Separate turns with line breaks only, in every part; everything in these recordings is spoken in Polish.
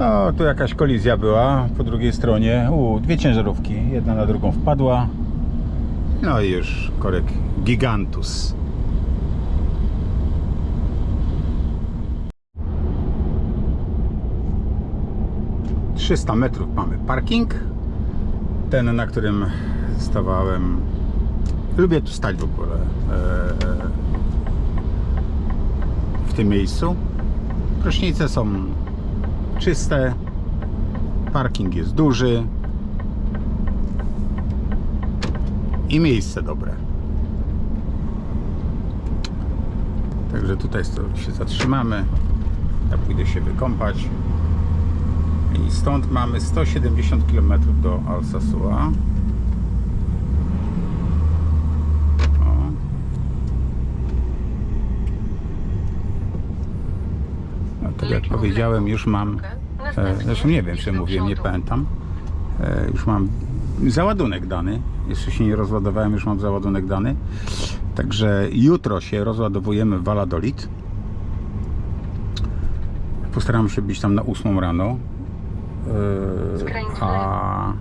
No, tu jakaś kolizja była po drugiej stronie. U, dwie ciężarówki, jedna na drugą wpadła. No i już korek Gigantus. Trzysta metrów mamy parking. Ten, na którym stawałem. Lubię tu stać w ogóle. e, W tym miejscu. Prysznice są czyste. Parking jest duży. I miejsce dobre. Także tutaj się zatrzymamy. Ja pójdę się wykąpać. I stąd mamy 170 km do Alsasua. O. No, tak jak powiedziałem, już mam. E, zresztą nie wiem, czy mówiłem, nie pamiętam. E, już mam załadunek dany. Jeszcze się nie rozładowałem, już mam załadunek dany. Także jutro się rozładowujemy w Valladolid. Postaram się być tam na 8 rano. E, a...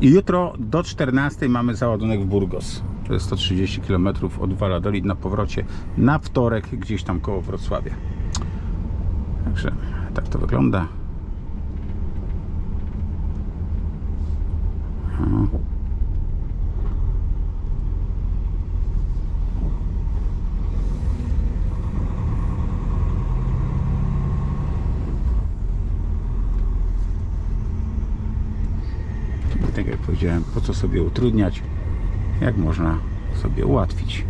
I jutro do 14 mamy załadunek w Burgos. To jest 130 km od Valladolid na powrocie na wtorek gdzieś tam koło Wrocławia. Także tak to wygląda. Tak jak powiedziałem, po co sobie utrudniać, jak można sobie ułatwić.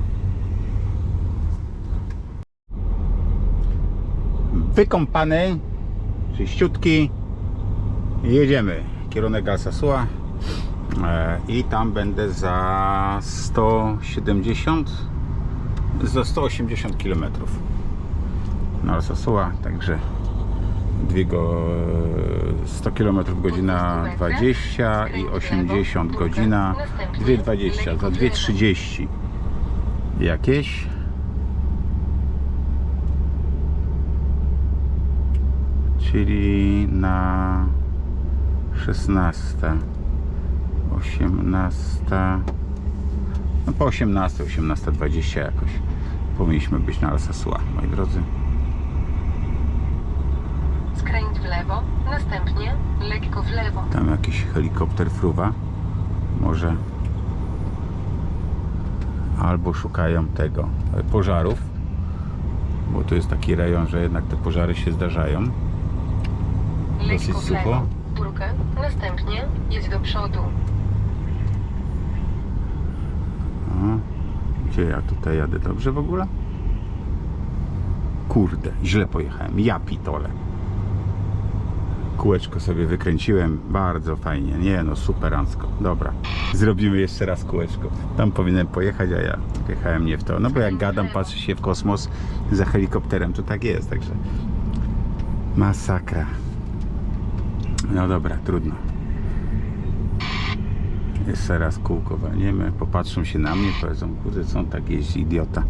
Wykąpany, czyściutki, jedziemy. Kierunek Alsasua e, i tam będę za 170 za 180 km na Alsasua, także dwie go, 100 km godzina 20 i 80 godzina 2,20 za 2,30 jakieś? Czyli na 16 18 no po 18 18.20 jakoś powinniśmy być na Alsasua moi drodzy
Skręć w lewo, następnie lekko w lewo.
Tam jakiś helikopter fruwa. Może. Albo szukają tego e, pożarów. Bo tu jest taki rejon, że jednak te pożary się zdarzają. Dosyć
Lekko w
sucho.
lewo, trójkę, następnie jedź do przodu.
O, gdzie ja tutaj jadę? Dobrze w ogóle? Kurde, źle pojechałem. Ja pitole. Kółeczko sobie wykręciłem. Bardzo fajnie. Nie no, superancko. Dobra. Zrobimy jeszcze raz kółeczko. Tam powinienem pojechać, a ja jechałem nie w to. No bo jak gadam, patrzy się w kosmos za helikopterem, to tak jest. Także masakra. No dobra, trudno. Jeszcze raz kółko walniemy, popatrzą się na mnie, powiedzą, kurde, co on tak jeździ, idiota.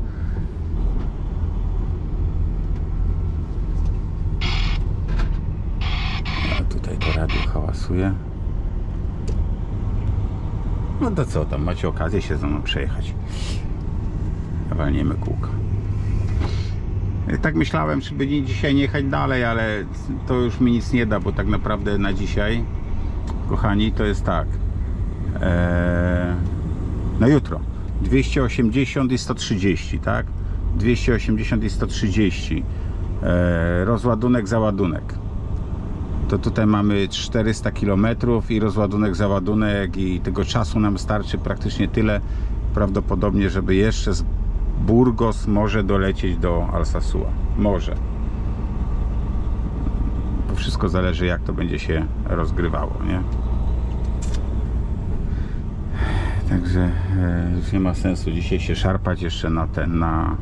A tutaj to hałasuje. No to co tam, macie okazję się ze mną przejechać. Walniemy kółko. I Tak myślałem, żeby dzisiaj nie jechać dalej, ale to już mi nic nie da, bo tak naprawdę na dzisiaj, kochani, to jest tak. Eee, na jutro 280 i 130, tak? 280 i 130. Eee, rozładunek, załadunek. To tutaj mamy 400 km i rozładunek, załadunek i tego czasu nam starczy praktycznie tyle prawdopodobnie, żeby jeszcze z Burgos może dolecieć do Alsasua. Może. To wszystko zależy jak to będzie się rozgrywało, nie? Także e, już nie ma sensu dzisiaj się szarpać jeszcze na ten, na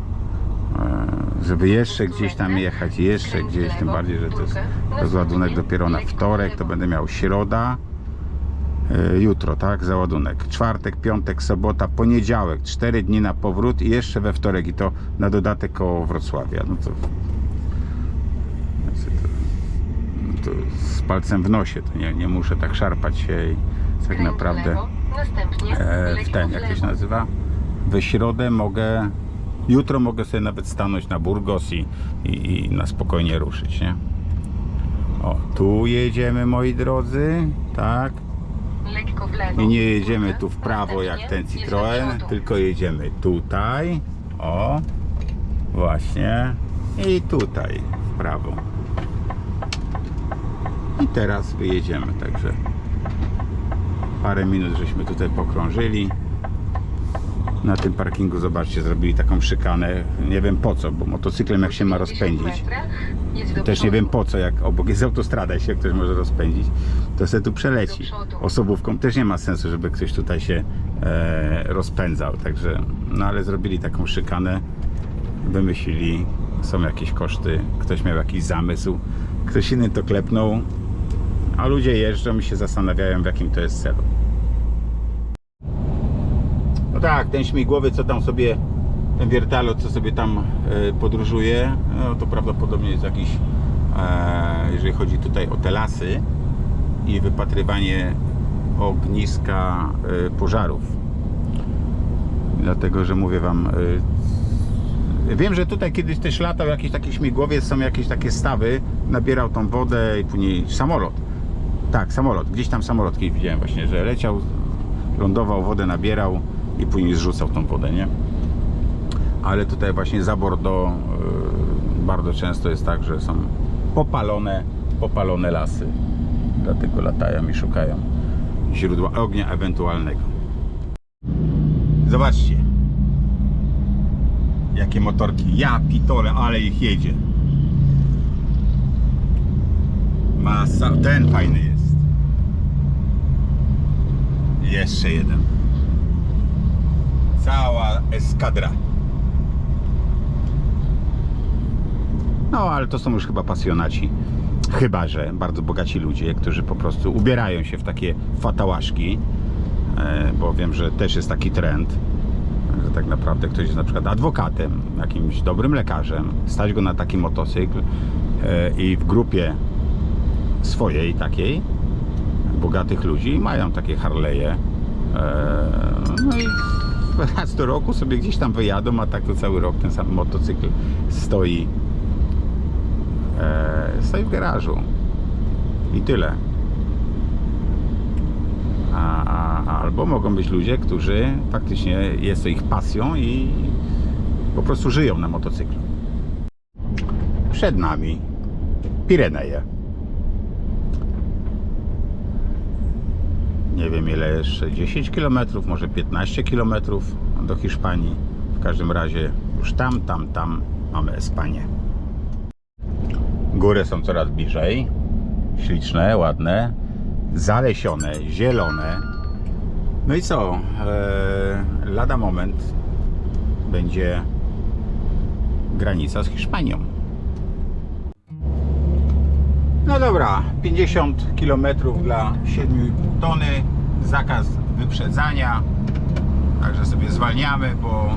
e, żeby jeszcze gdzieś tam jechać, jeszcze gdzieś, tym bardziej, że to jest rozładunek dopiero na wtorek, to będę miał środa, e, jutro, tak, załadunek, czwartek, piątek, sobota, poniedziałek, cztery dni na powrót i jeszcze we wtorek i to na dodatek koło Wrocławia, no to, znaczy to z palcem w nosie, to nie, nie muszę tak szarpać się i tak naprawdę e, w ten, jak to się nazywa, we środę mogę, jutro mogę sobie nawet stanąć na Burgos i, i, i na spokojnie ruszyć, nie? O, tu jedziemy moi drodzy, tak?
Lekko w lewo.
I nie jedziemy tu w prawo jak ten Citroen, tylko jedziemy tutaj, o, właśnie, i tutaj w prawo. I teraz wyjedziemy, także parę minut żeśmy tutaj pokrążyli. Na tym parkingu, zobaczcie, zrobili taką szykanę. Nie wiem po co, bo motocyklem jak się ma
50
rozpędzić, też nie wiem po co, jak obok jest autostrada, jeśli ktoś może rozpędzić, to se tu przeleci. Osobówką też nie ma sensu, żeby ktoś tutaj się e, rozpędzał, także, no ale zrobili taką szykanę, wymyślili, są jakieś koszty, ktoś miał jakiś zamysł, ktoś inny to klepnął, a ludzie jeżdżą i się zastanawiają w jakim to jest celu. Tak, ten śmigłowy, co tam sobie, ten wiertalot, co sobie tam e, podróżuje, no to prawdopodobnie jest jakiś, e, jeżeli chodzi tutaj o te lasy i wypatrywanie ogniska e, pożarów. Dlatego, że mówię Wam, wiem, że tutaj kiedyś też latał jakiś taki śmigłowiec, są jakieś takie stawy, nabierał tą wodę i później samolot. Tak, samolot, gdzieś tam samolot kiedyś widziałem właśnie, że leciał, lądował, wodę nabierał i później zrzucał tą wodę, nie? Ale tutaj właśnie za Bordeaux yy, bardzo często jest tak, że są popalone, popalone lasy. Dlatego latają i szukają źródła ognia ewentualnego. Zobaczcie. Jakie motorki. Ja pitole, ale ich jedzie. Masa. Ten fajny jest. Jeszcze jeden. Cała eskadra. No, ale to są już chyba pasjonaci. Chyba, że bardzo bogaci ludzie, którzy po prostu ubierają się w takie fatałaszki, e, bo wiem, że też jest taki trend, że tak naprawdę ktoś jest na przykład adwokatem, jakimś dobrym lekarzem, stać go na taki motocykl e, i w grupie swojej takiej, bogatych ludzi mają takie Harley'e. E, No i raz do roku sobie gdzieś tam wyjadą, a tak to cały rok ten sam motocykl stoi e, stoi w garażu. I tyle. A, a, albo mogą być ludzie, którzy faktycznie jest to ich pasją i po prostu żyją na motocyklu. Przed nami Pireneje. Nie wiem ile jeszcze, 10 km, może 15 km do Hiszpanii. W każdym razie już tam, tam, tam mamy Espanię. Góry są coraz bliżej. Śliczne, ładne, zalesione, zielone. No i co? Eee, lada moment będzie granica z Hiszpanią. No dobra, 50 km dla 7 tony, zakaz wyprzedzania. Także sobie zwalniamy, bo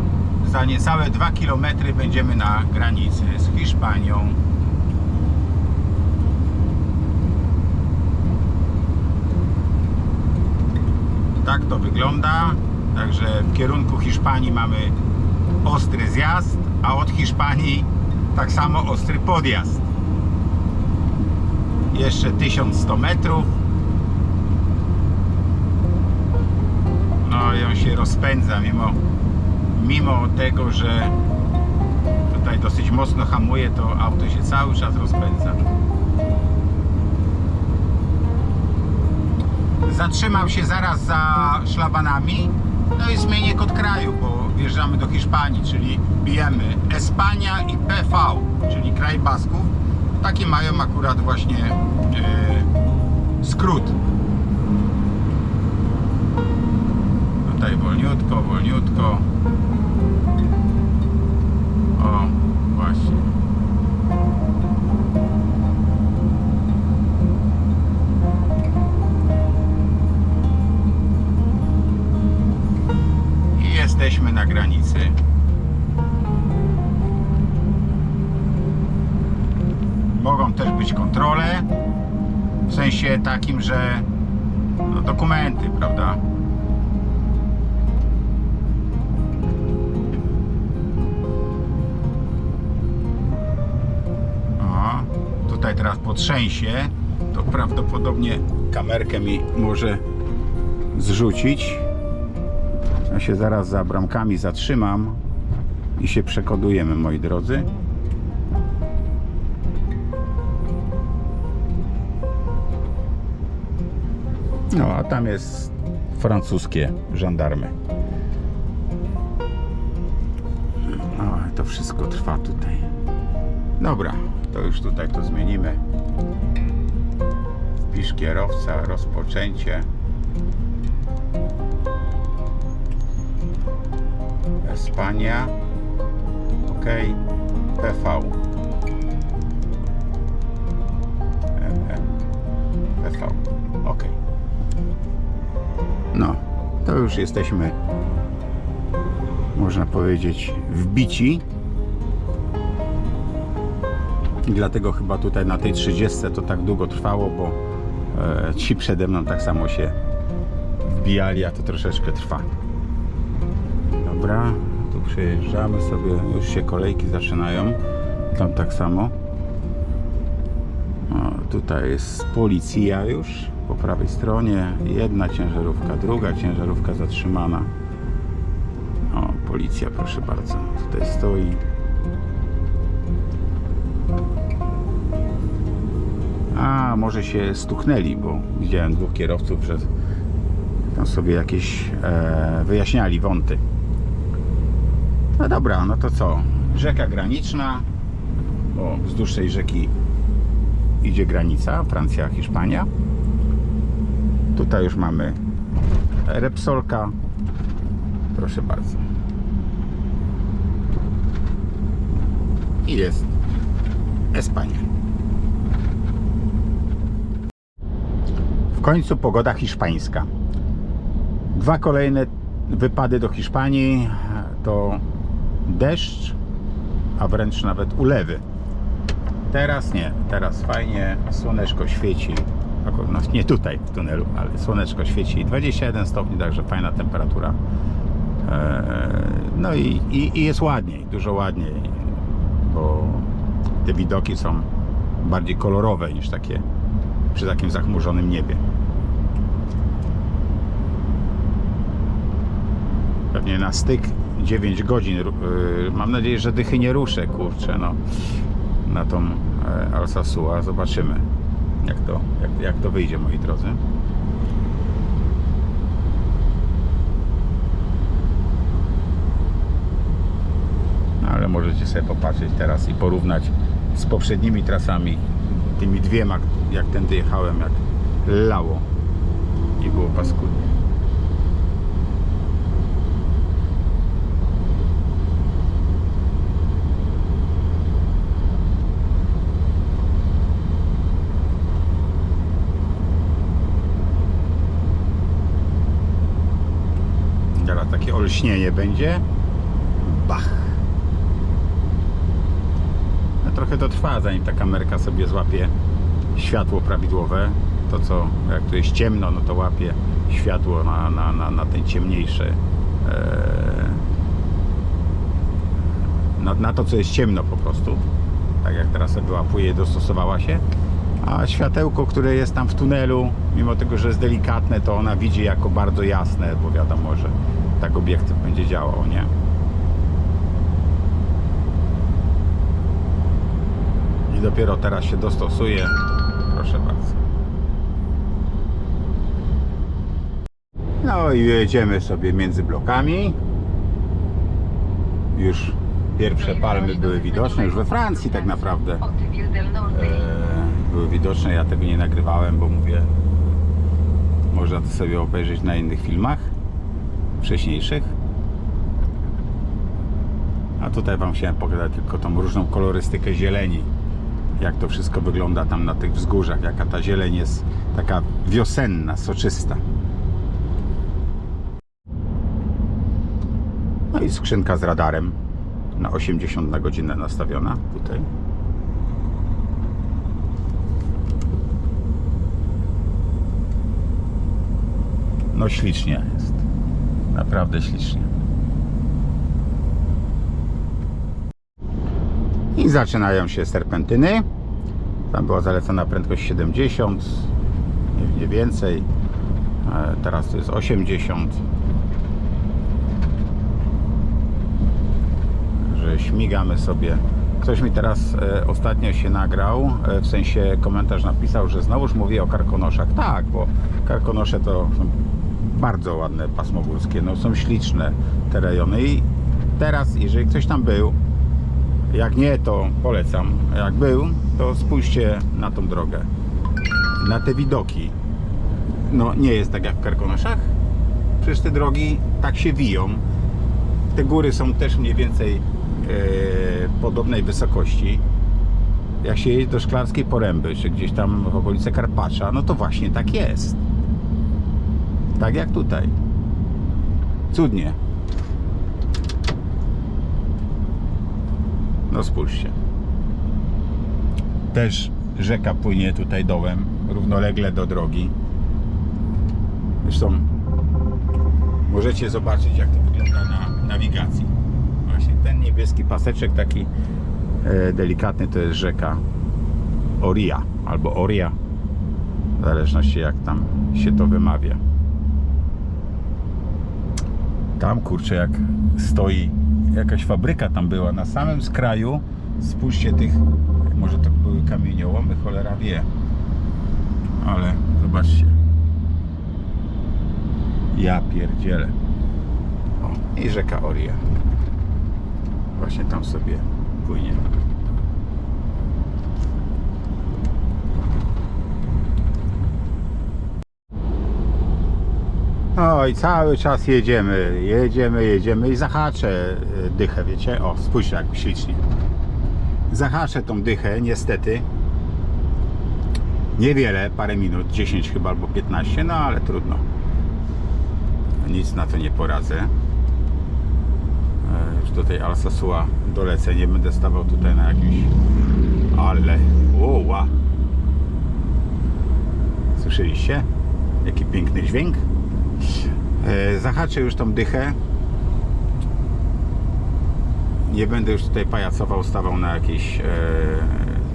za niecałe 2 km będziemy na granicy z Hiszpanią. Tak to wygląda. Także w kierunku Hiszpanii mamy ostry zjazd, a od Hiszpanii tak samo ostry podjazd. Jeszcze 1100 metrów. I on się rozpędza mimo, mimo tego, że tutaj dosyć mocno hamuje, to auto się cały czas rozpędza. Zatrzymam się zaraz za szlabanami, no i zmienię kod kraju, bo wjeżdżamy do Hiszpanii, czyli bijemy Espania i PV, czyli kraj Basków. Taki mają akurat właśnie yy, skrót. Tutaj wolniutko, wolniutko. O, właśnie. I jesteśmy na granicy. Mogą też być kontrole. W sensie takim, że no, dokumenty, prawda? Tutaj teraz potrzęsie, to prawdopodobnie kamerkę mi może zrzucić. Ja się zaraz za bramkami zatrzymam i się przekodujemy, moi drodzy. No, a tam jest francuskie żandarmy. O, to wszystko trwa tutaj. Dobra, to już tutaj to zmienimy. Wpisz kierowca, rozpoczęcie. Espania. OK. PV. PV. OK. No, to już jesteśmy, można powiedzieć, wbici. I dlatego chyba tutaj na tej 30 to tak długo trwało, bo e, ci przede mną tak samo się wbijali, a to troszeczkę trwa. Dobra, tu przejeżdżamy sobie, już się kolejki zaczynają. Tam tak samo. O, tutaj jest policja już po prawej stronie. Jedna ciężarówka, druga ciężarówka zatrzymana. O, policja, proszę bardzo. Tutaj stoi. A, może się stuknęli, bo widziałem dwóch kierowców, że tam sobie jakieś e, wyjaśniali wąty. No dobra, no to co? Rzeka graniczna, bo wzdłuż tej rzeki idzie granica Francja, Hiszpania. Tutaj już mamy Repsolka. Proszę bardzo. I jest Espania. W końcu pogoda hiszpańska. Dwa kolejne wypady do Hiszpanii to deszcz, a wręcz nawet ulewy. Teraz nie, teraz fajnie, słoneczko świeci. No, nie tutaj w tunelu, ale słoneczko świeci 21 stopni, także fajna temperatura. Eee, No i, i, i jest ładniej, dużo ładniej, bo te widoki są bardziej kolorowe niż takie przy takim zachmurzonym niebie. Pewnie na styk 9 godzin. yy, Mam nadzieję, że dychy nie ruszę, kurczę, no. Na tą e, Alsasua. Zobaczymy, jak to, jak, jak to wyjdzie, moi drodzy. No, ale możecie sobie popatrzeć teraz i porównać z poprzednimi trasami, tymi dwiema, jak tędy jechałem, jak lało i było paskudnie. Teraz takie olśnienie będzie. Bach. No, trochę to trwa, zanim ta kamerka sobie złapie światło prawidłowe. To co, jak tu jest ciemno, no to łapie światło na, na, na, na ten ciemniejszy. e, Na, na to, co jest ciemno po prostu. Tak jak teraz sobie łapuje, dostosowała się. A światełko, które jest tam w tunelu, mimo tego, że jest delikatne, to ona widzi jako bardzo jasne, bo wiadomo, że tak obiektyw będzie działał, nie? I dopiero teraz się dostosuje. Proszę bardzo. No i jedziemy sobie między blokami. Już pierwsze palmy były widoczne, już we Francji tak naprawdę e, były widoczne. Ja tego nie nagrywałem, bo mówię, można to sobie obejrzeć na innych filmach wcześniejszych. A tutaj Wam chciałem pokazać tylko tą różną kolorystykę zieleni. Jak to wszystko wygląda tam na tych wzgórzach, jaka ta zieleń jest taka wiosenna, soczysta. No i skrzynka z radarem na 80 na godzinę nastawiona tutaj. No ślicznie jest. Naprawdę ślicznie. I zaczynają się serpentyny. Tam była zalecona prędkość 70, nie- więcej. E, Teraz to jest 80. Że śmigamy sobie. Ktoś mi teraz e, ostatnio się nagrał, e, w sensie komentarz napisał, że znowuż mówię o karkonoszach. Tak, bo karkonosze to bardzo ładne pasmo górskie, no są śliczne te rejony i teraz, jeżeli ktoś tam był, jak nie, to polecam. Jak był, to spójrzcie na tą drogę. Na te widoki. No nie jest tak jak w Karkonoszach. Przecież te drogi tak się wiją. Te góry są też mniej więcej e, podobnej wysokości. Jak się jedzie do Szklarskiej Poręby, czy gdzieś tam w okolice Karpacza, no to właśnie tak jest. Tak jak tutaj. Cudnie. No spójrzcie. Też rzeka płynie tutaj dołem, równolegle do drogi. Zresztą możecie zobaczyć, jak to wygląda na nawigacji. Właśnie ten niebieski paseczek, taki e, delikatny, to jest rzeka Oria albo Oria, w zależności jak tam się to wymawia. Tam kurczę, jak stoi jakaś fabryka tam była na samym skraju. Spójrzcie tych, może to były kamieniołomy, cholera wie. Ale zobaczcie. Ja pierdzielę. O, i rzeka Oria. Właśnie tam sobie płynie. O i cały czas jedziemy, jedziemy, jedziemy i zahaczę y, dychę, wiecie? O, spójrzcie jak ślicznie. Zahaczę tą dychę, niestety. Niewiele, parę minut, 10 chyba albo 15, no ale trudno. Nic na to nie poradzę. E, Już do tej Alsasua dolecę, nie będę stawał tutaj na jakimś... Ale... Oła! Słyszeliście? Jaki piękny dźwięk? E, Zahaczę już tą dychę. Nie będę już tutaj pajacował, stawał na jakiejś e,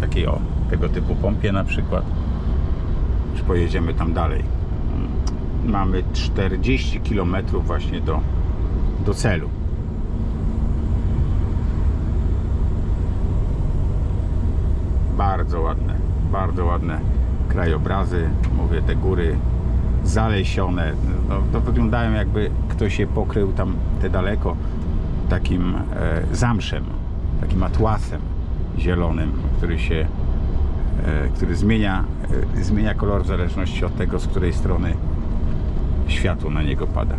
takiej o, tego typu pompie na przykład. Pojedziemy tam dalej. Mamy 40 km właśnie do, do celu. Bardzo ładne, bardzo ładne krajobrazy. Mówię, te góry zalesione. No, to wyglądają jakby ktoś je pokrył tam te daleko takim e, zamszem, takim atłasem zielonym, który się e, który zmienia, e, zmienia kolor w zależności od tego, z której strony światło na niego pada.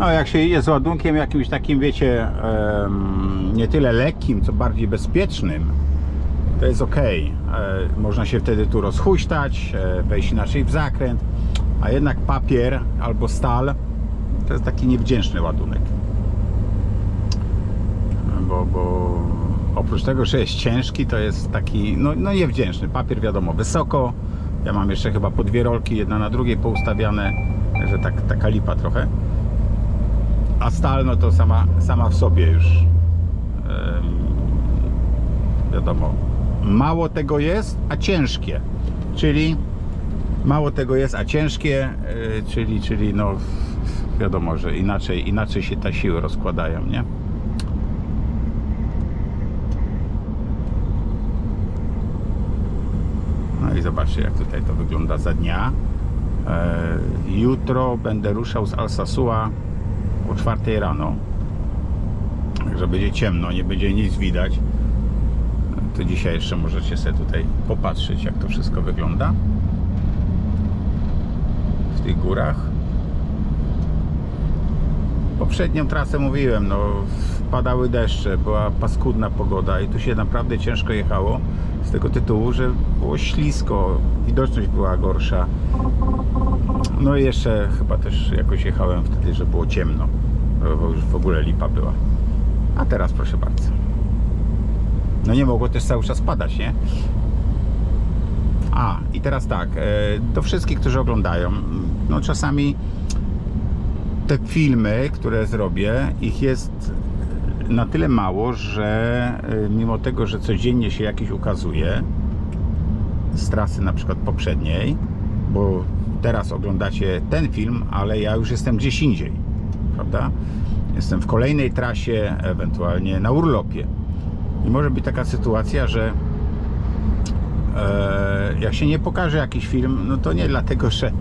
No, jak się idzie z ładunkiem jakimś takim, wiecie, em, nie tyle lekkim, co bardziej bezpiecznym, to jest ok. Można się wtedy tu rozhuśtać, e, wejść inaczej w zakręt, a jednak papier albo stal to jest taki niewdzięczny ładunek. Bo, bo oprócz tego, że jest ciężki, to jest taki no, no niewdzięczny. Papier wiadomo wysoko. Ja mam jeszcze chyba po dwie rolki, jedna na drugiej poustawiane, że tak, taka lipa trochę. A stal no to sama, sama w sobie już em, wiadomo, mało tego jest, a ciężkie. Czyli mało tego jest, a ciężkie, y, czyli, czyli no wiadomo, że inaczej, inaczej się te siły rozkładają, nie? No i zobaczcie, jak tutaj to wygląda za dnia. E, Jutro będę ruszał z Alsasua o 4 rano. Także będzie ciemno, nie będzie nic widać. To dzisiaj jeszcze możecie sobie tutaj popatrzeć, jak to wszystko wygląda w tych górach. Poprzednią trasę mówiłem, no padały deszcze, była paskudna pogoda i tu się naprawdę ciężko jechało z tego tytułu, że było ślisko, widoczność była gorsza. No i jeszcze chyba też jakoś jechałem wtedy, że było ciemno, bo już w ogóle lipa była. A teraz proszę bardzo. No nie mogło też cały czas padać, nie? A, i teraz tak, e, do wszystkich, którzy oglądają, no czasami te filmy, które zrobię, ich jest na tyle mało, że e, mimo tego, że codziennie się jakiś ukazuje z trasy na przykład poprzedniej, bo teraz oglądacie ten film, ale ja już jestem gdzieś indziej, prawda? Jestem w kolejnej trasie, ewentualnie na urlopie. I może być taka sytuacja, że e, jak się nie pokaże jakiś film, no to nie dlatego, że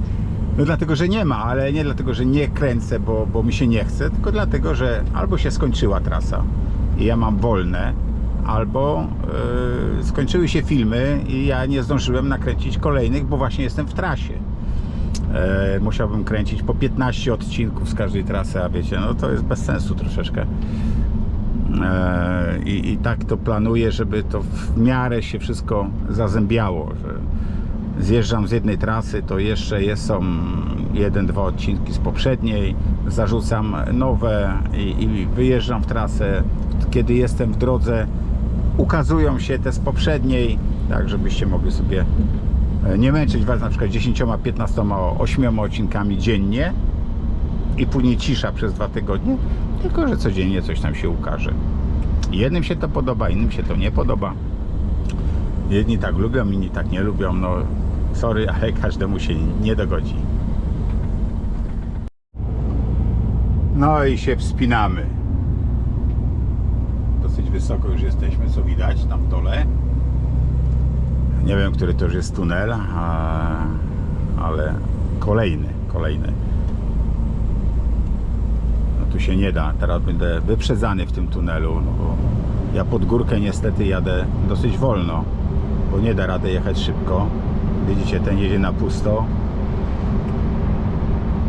no dlatego, że nie ma, ale nie dlatego, że nie kręcę, bo, bo mi się nie chce, tylko dlatego, że albo się skończyła trasa i ja mam wolne, albo e, skończyły się filmy i ja nie zdążyłem nakręcić kolejnych, bo właśnie jestem w trasie. E, musiałbym kręcić po 15 odcinków z każdej trasy, a wiecie, no to jest bez sensu troszeczkę. E, I, I tak to planuję, żeby to w miarę się wszystko zazębiało, zjeżdżam z jednej trasy, to jeszcze jest, są jeden, dwa odcinki z poprzedniej, zarzucam nowe i, i wyjeżdżam w trasę. Kiedy jestem w drodze, ukazują się te z poprzedniej, tak żebyście mogli sobie e, nie męczyć Was na przykład 10, 15, 8 odcinkami dziennie i później cisza przez dwa tygodnie, tylko że codziennie coś tam się ukaże. Jednym się to podoba, innym się to nie podoba. Jedni tak lubią, inni tak nie lubią. No, sorry, ale każdemu się nie dogodzi. No i się wspinamy. Dosyć wysoko już jesteśmy, co widać tam w dole. Nie wiem, który to już jest tunel, ale kolejny, kolejny. Tu się nie da. Teraz będę wyprzedzany w tym tunelu, no bo ja pod górkę niestety jadę dosyć wolno, bo nie da rady jechać szybko. Widzicie, ten jedzie na pusto.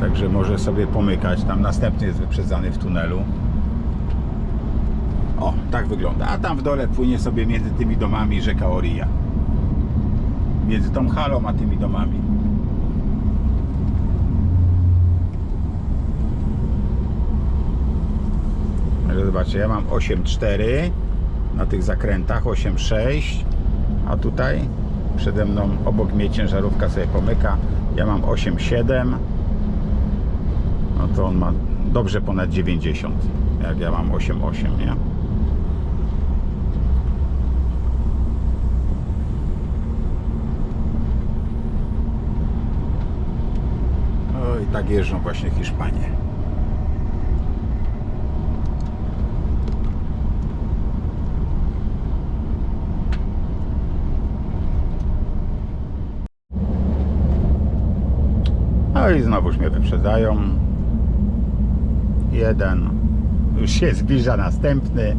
Także może sobie pomykać. Tam następny jest wyprzedzany w tunelu. O, tak wygląda. A tam w dole płynie sobie między tymi domami rzeka Orija. Między tą halą a tymi domami. Ale zobaczcie, ja mam 8,4 na tych zakrętach, 8,6 a tutaj przede mną obok mnie ciężarówka sobie pomyka ja mam 8,7 no to on ma dobrze ponad 90 jak ja mam 8,8 nie? Oj, tak jeżdżą właśnie Hiszpanie. No i znowuż mnie wyprzedzają. Jeden. Już się zbliża następny.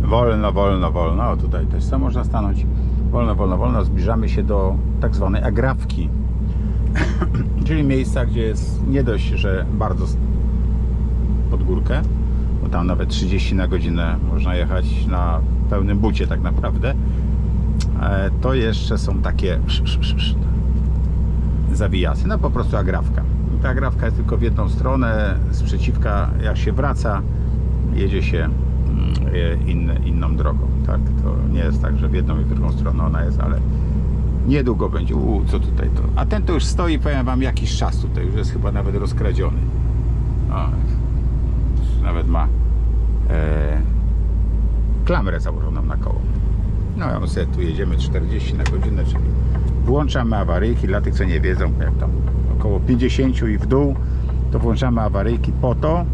Wolno, wolno, wolno. O, tutaj też co można stanąć. Wolno, wolno, wolno. Zbliżamy się do tak zwanej agrawki. Czyli miejsca, gdzie jest nie dość, że bardzo pod górkę, bo tam nawet 30 na godzinę można jechać na pełnym bucie tak naprawdę. E, To jeszcze są takie zawijasy. No po prostu agrawka. Ta agrawka jest tylko w jedną stronę. Z przeciwka jak się wraca, jedzie się mm, e, inną drogą. Tak? To nie jest tak, że w jedną i w drugą stronę ona jest, ale niedługo będzie. Co tutaj to? A ten to już stoi, powiem wam, jakiś czas tutaj. Już jest chyba nawet rozkradziony. O, nawet ma e, klamrę założoną na koło. No ja sobie tu jedziemy 40 na godzinę, czyli włączamy awaryjki. Dla tych, co nie wiedzą, jak tam około 50 i w dół, to włączamy awaryjki po to,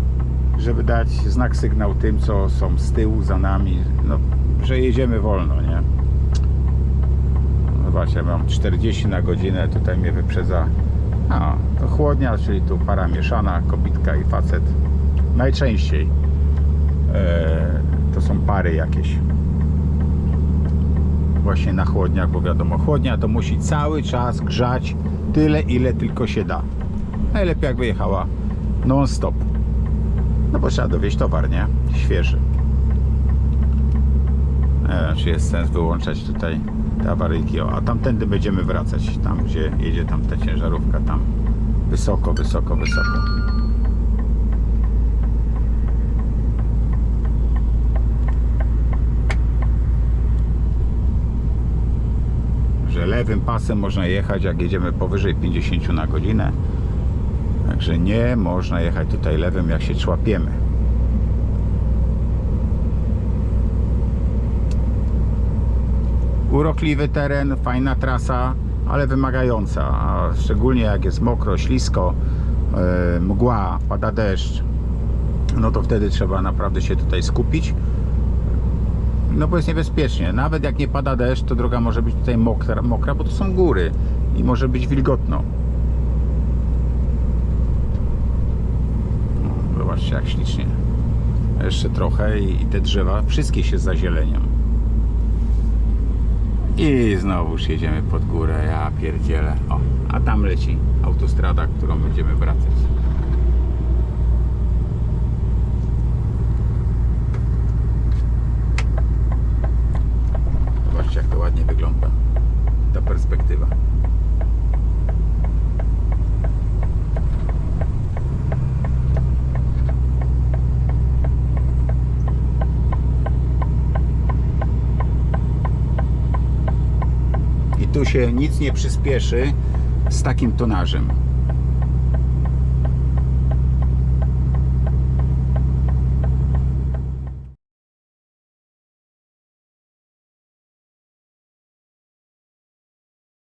żeby dać znak sygnał tym, co są z tyłu, za nami, no, że jedziemy wolno, nie? Zobaczcie, ja mam 40 na godzinę, tutaj mnie wyprzedza a, to chłodnia, czyli tu para mieszana, kobitka i facet. Najczęściej e, to są pary jakieś. Właśnie na chłodniach, bo wiadomo, chłodnia to musi cały czas grzać tyle, ile tylko się da. Najlepiej jak wyjechała non stop. No bo trzeba dowieźć towar, nie? Świeży. Nie czy jest sens wyłączać tutaj te awaryjki. O, a tamtędy będziemy wracać. Tam, gdzie jedzie tam ta ciężarówka. Tam wysoko, wysoko, wysoko. że lewym pasem można jechać, jak jedziemy powyżej 50 na godzinę. Także nie można jechać tutaj lewym, jak się człapiemy. Urokliwy teren, fajna trasa, ale wymagająca, a szczególnie jak jest mokro, ślisko, e, mgła, pada deszcz, no to wtedy trzeba naprawdę się tutaj skupić. No bo jest niebezpiecznie. Nawet jak nie pada deszcz, to droga może być tutaj mokra, mokra bo to są góry i może być wilgotno. Zobaczcie jak ślicznie. Jeszcze trochę i, i te drzewa wszystkie się zazielenią. I znowuż jedziemy pod górę, ja pierdzielę. O, a tam leci autostrada, którą będziemy wracać. Zobaczcie jak to ładnie wygląda. Ta perspektywa. Tu się nic nie przyspieszy z takim tonażem.